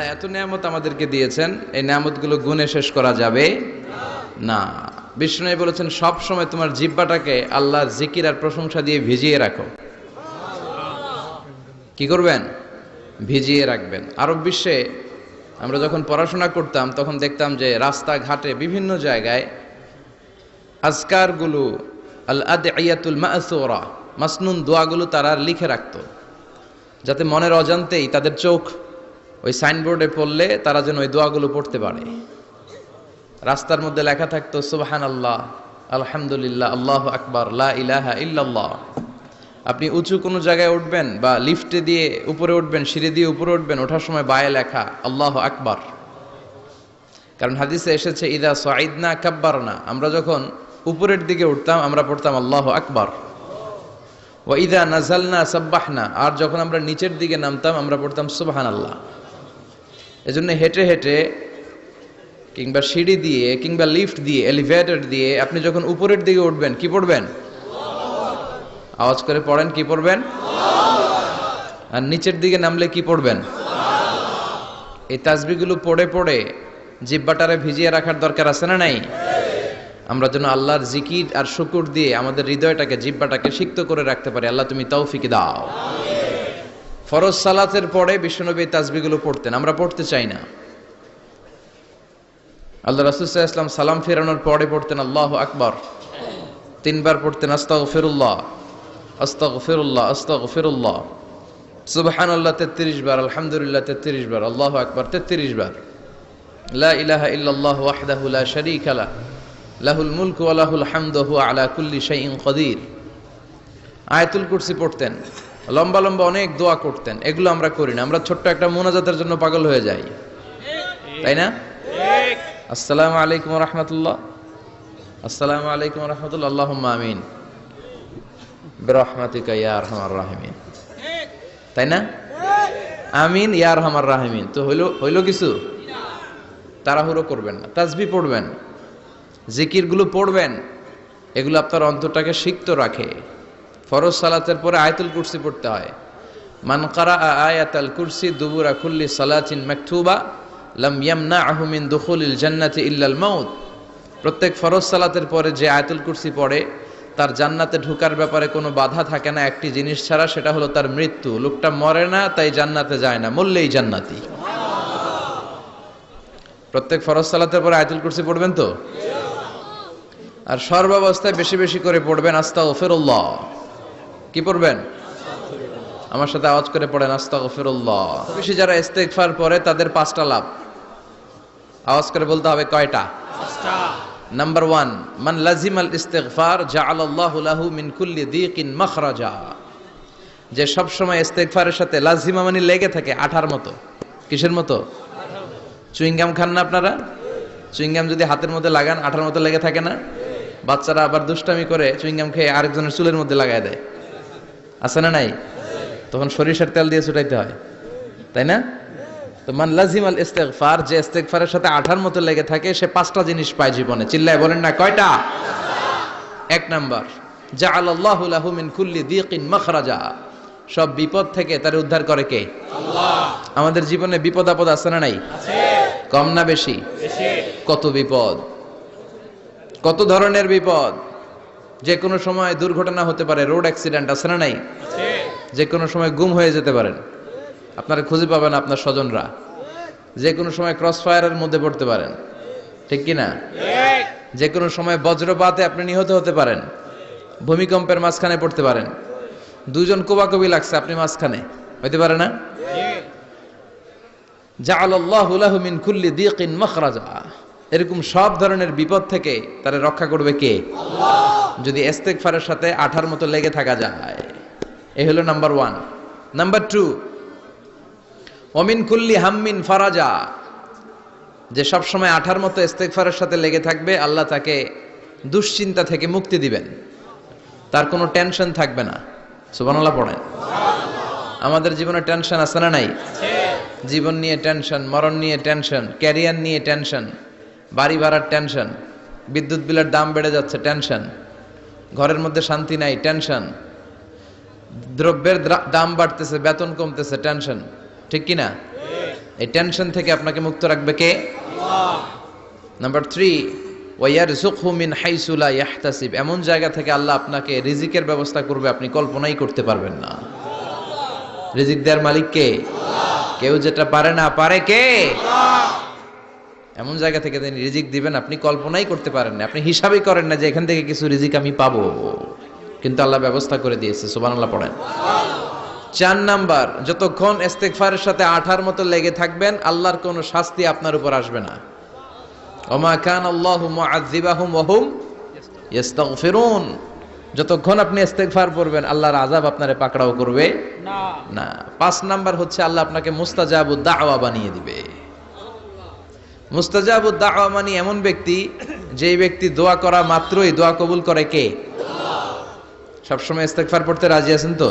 আল্লাহ এত নিয়ামত আমাদেরকে দিয়েছেন, এই নিয়ামতগুলো গুণে শেষ করা যাবে না। বিষ্ণু বলেছেন, সব সময় তোমার জিব্বাটাকে আল্লাহর জিকির আর প্রশংসা দিয়ে ভিজিয়ে রাখো। কি করবেন? ভিজিয়ে রাখবেন। আরব বিশ্বে আমরা যখন পড়াশোনা করতাম, তখন দেখতাম যে রাস্তাঘাটে বিভিন্ন জায়গায় আজকারগুলো আল আদ আয়াতুল মাসনুন দোয়াগুলো তারা লিখে রাখত। যাতে মনের অজান্তেই তাদের চোখ ওই সাইনবোর্ডে পড়লে তারা যেন ওই দোয়াগুলো পড়তে পারে। রাস্তার মধ্যে লেখা থাকতো সুবাহান আল্লাহ আলহামদুলিল্লাহ, আল্লাহ আকবার, লা ইলাহা ইল্লাল্লাহ। আপনি উঁচু কোনো জায়গায় উঠবেন বা লিফটে দিয়ে উপরে উঠবেন, সিঁড়ি দিয়ে উপরে উঠবেন, ওঠার সময় বায়ে লেখা, আল্লাহ আকবার। কারণ হাদিসে এসেছে, ইদা সাইদনা কাব্বার না আমরা যখন উপরের দিকে উঠতাম, আমরা পড়তাম, আল্লাহ আকবার। ও ইদা নাজালনা সাব্বাহনা। আর যখন আমরা নিচের দিকে নামতাম, আমরা পড়তাম সুবহান আল্লাহ এজন্য হেঁটে হেঁটে কিংবা সিঁড়ি দিয়ে কিংবা লিফট দিয়ে এলিভেটর দিয়ে আপনি যখন উপরের দিকে উঠবেন, কি পড়বেন? আওয়াজ করে পড়েন, কি পড়বেন? আর নিচের দিকে নামলে কি পড়বেন? এই তাসবিগুলো পড়ে পড়ে জিব্বাটারে ভিজিয়ে রাখার দরকার আছে না নাই? আমরা যেন আল্লাহর জিকির আর শুকুর দিয়ে আমাদের হৃদয়টাকে, জিব্বাটাকে সিক্ত করে রাখতে পারি। আল্লাহ তুমি তৌফিক দাও। ফরজ সালাতের পরে বিশ্বনবী এই তাসবিগুলো পড়তেন, আমরা পড়তে চাই না। আল্লাহ রাসুল্লাহ ইসলাম সালাম ফেরানোর পরে পড়তেন, আল্লাহ আকবর। তিনবার পড়তেন আস্তাগ ফিরুল্লাহ আস্তাগ ফিরুল্লাহ আস্তাগ ফিরুল্লাহ সুবহান আল্লাহ তেত্রিশ বার, আলহামদুলিল্লাহ, তেত্রিশ বার, আল্লাহ আকবর, তেত্রিশ বার। লা ইলাহা ইল্লাল্লাহ ওয়াহদাহু লা শারীকা লা লাহুল মুলকু ওয়া লাহুল হামদু, হুয়া আলা কুল্লি শাইইন কদির আয়াতুল কুরসি পড়তেন। লম্বা লম্বা অনেক দোয়া করতেন, এগুলো আমরা করি না। আমরা ছোট্ট একটা মোনাজাতের জন্য পাগল হয়ে যাই। তাই না? আসসালামু আলাইকুম রহমতুল্লাহ। আসসালামু আলাইকুম রহমতুল্লাহ। আল্লাহ আমিন। তাই না? আমিন, ইয়া আরহামার রাহিমিন। তো হইল হইল কিছু? তাড়াহুড়ো করবেন না। তাজবি পড়বেন। জিকিরগুলো পড়বেন। এগুলো আপনার অন্তরটাকে সিক্ত রাখে। ফরজ সালাতের পরে আয়াতুল কুরসি পড়তে হয়। মান কারা আয়াতাল কুরসি দুবুরা কুল্লি সালাতিন মাকতুবা লাম ইয়ামনা আহমিন দুখুলিল জান্নাতি ইল্লাল মাউত। প্রত্যেক ফরজ সালাতের পরে যে আয়াতুল কুরসি পড়ে, তার জান্নাতে ঢোকার ব্যাপারে কোনো বাধা থাকে না। একটি জিনিস ছাড়া সেটা হলো তার মৃত্যু। লোকটা মরে না, তাই জান্নাতে যায় না। মরলেই জান্নাতি। প্রত্যেক ফরজ সালাতের পরে আয়াতুল কুরসি পড়বেন তো? আর সর্বাবস্থায় বেশি বেশি করে পড়বেন আস্তা ওফেরুল্লাহ কি পড়বেন? আমার সাথে আওয়াজ করে পড়েন আস্তা ওফেরুল্লাহ বেশি যারা ইস্তেগফার পরে তাদের পাঁচটা লাভ। আওয়াজ করে বলতে হবে কয়টা? নাম্বার ওয়ান মান লাজিম আল ইস্তেগফার জাআলাল্লাহু লাহু মিন কুল্লি দিকিন মাখরাজা। যে সব সময় ইস্তেগফারের সাথে লাজিমা মানে লেগে থাকে আঠার মতো। কিসের মতো? চুইংগাম খান না আপনারা? চুইংগাম যদি হাতের মধ্যে লাগান আঠার মতো লেগে থাকে না? বাচ্চারা আবার দুষ্টামি করে চুইংগাম খেয়ে আরেকজনের চুলের মধ্যে লাগায় দেয়। আছে না নাই? তখন সরিষার তেল দিয়ে ছুটাইতে হয়। তাই না? তো মান লাজিম আল ইস্তেগফার যে ইস্তেগফারের সাথে আঠার মতো লেগে থাকে সে পাঁচটা জিনিস পায় জীবনে। চিল্লায় বলেন না কয়টা? এক নাম্বার জাআল আল্লাহু লাহু মিন কুল্লি দিকিন মাখরাজা। সব বিপদ থেকে তার উদ্ধার করে কে? আমাদের জীবনে বিপদ আপদ আছে না নাই? কম না বেশি। কত বিপদ? কত ধরনের বিপদ? যে কোনো সময় দুর্ঘটনা হতে পারে রোড অ্যাক্সিডেন্ট আছে না নাই? যে কোনো সময় গুম হয়ে যেতে পারেন। আপনারা খুঁজে পাবেন আপনার স্বজনরা। যে কোনো সময় ক্রস ফায়ারের মধ্যে পড়তে পারেন। ঠিক কি না যে কোনো সময় বজ্রপাতে আপনি নিহত হতে পারেন। ভূমিকম্পের মাঝখানে পড়তে পারেন। দুজন কোবাকবি লাগছে আপনি মাঝখানে। হইতে পারে না? জাআলাল্লাহু লাহু মিন কুল্লি দিকিন মাখরাজা। এরকম সব ধরনের বিপদ থেকে তারা রক্ষা করবে কে? যদি ইস্তেগফারের সাথে আঠার মতো লেগে থাকা যায়। এ হলো নাম্বার ওয়ান। নাম্বার টু অমিন কুল্লি হাম্মিন ফারাজা। যে সব সময় আঠার মতো ইস্তেগফারের সাথে লেগে থাকবে, আল্লাহ তাকে দুশ্চিন্তা থেকে মুক্তি দিবেন। তার কোনো টেনশন থাকবে না। সুবহানাল্লাহ পড়েন। আমাদের জীবনে টেনশন আছে না নাই? জীবন নিয়ে টেনশন, মরণ নিয়ে টেনশন, ক্যারিয়ার নিয়ে টেনশন, বাড়ি ভাড়ার টেনশন, বিদ্যুৎ বিলের দাম বেড়ে যাচ্ছে, টেনশন। ঘরের মধ্যে শান্তি নাই টেনশন দ্রব্যের দ্রা- দাম বাড়তেছে, বেতন কমতেছে টেনশন ঠিক কি না এই টেনশন থেকে আপনাকে মুক্ত রাখবে কে? নাম্বার থ্রি ওয়ার মিন হাইসুলা ইয়াহতাসিব এমন জায়গা থেকে আল্লাহ আপনাকে রিজিকের ব্যবস্থা করবে, আপনি কল্পনাই করতে পারবেন না। রিজিক দেওয়ার মালিক কে? কেউ যেটা পারে না, পারে কে? এমন জায়গা থেকে তিনি রিজিক দিবেন আপনি কল্পনাই করতে পারেন না। আপনি হিসাবই করেন না যে এখান থেকে কিছু রিজিক আমি পাবো। কিন্তু আল্লাহ ব্যবস্থা করে দিয়েছে সুবান আল্লাহ পড়েন। চার নাম্বার যতক্ষণ ইস্তেগফারের সাথে আঠার মতো লেগে থাকবেন আল্লাহর কোনো শাস্তি আপনার উপর আসবে না। ওমা কান আল্লাহু ইস্তাগফিরুন। যতক্ষণ আপনি ইস্তেগফার করবেন আল্লাহর আযাব আপনারে পাকড়াও করবে না। না। পাঁচ নাম্বার হচ্ছে আল্লাহ আপনাকে মুস্তাজাবু দাওয়া বানিয়ে দিবে। মুস্তাজাবু দাওয়া মানে এমন ব্যক্তি, যেই ব্যক্তি দোয়া করা মাত্রই দোয়া কবুল করে কে? সবসময় ইস্তেকফার পড়তে রাজি আছেন তো?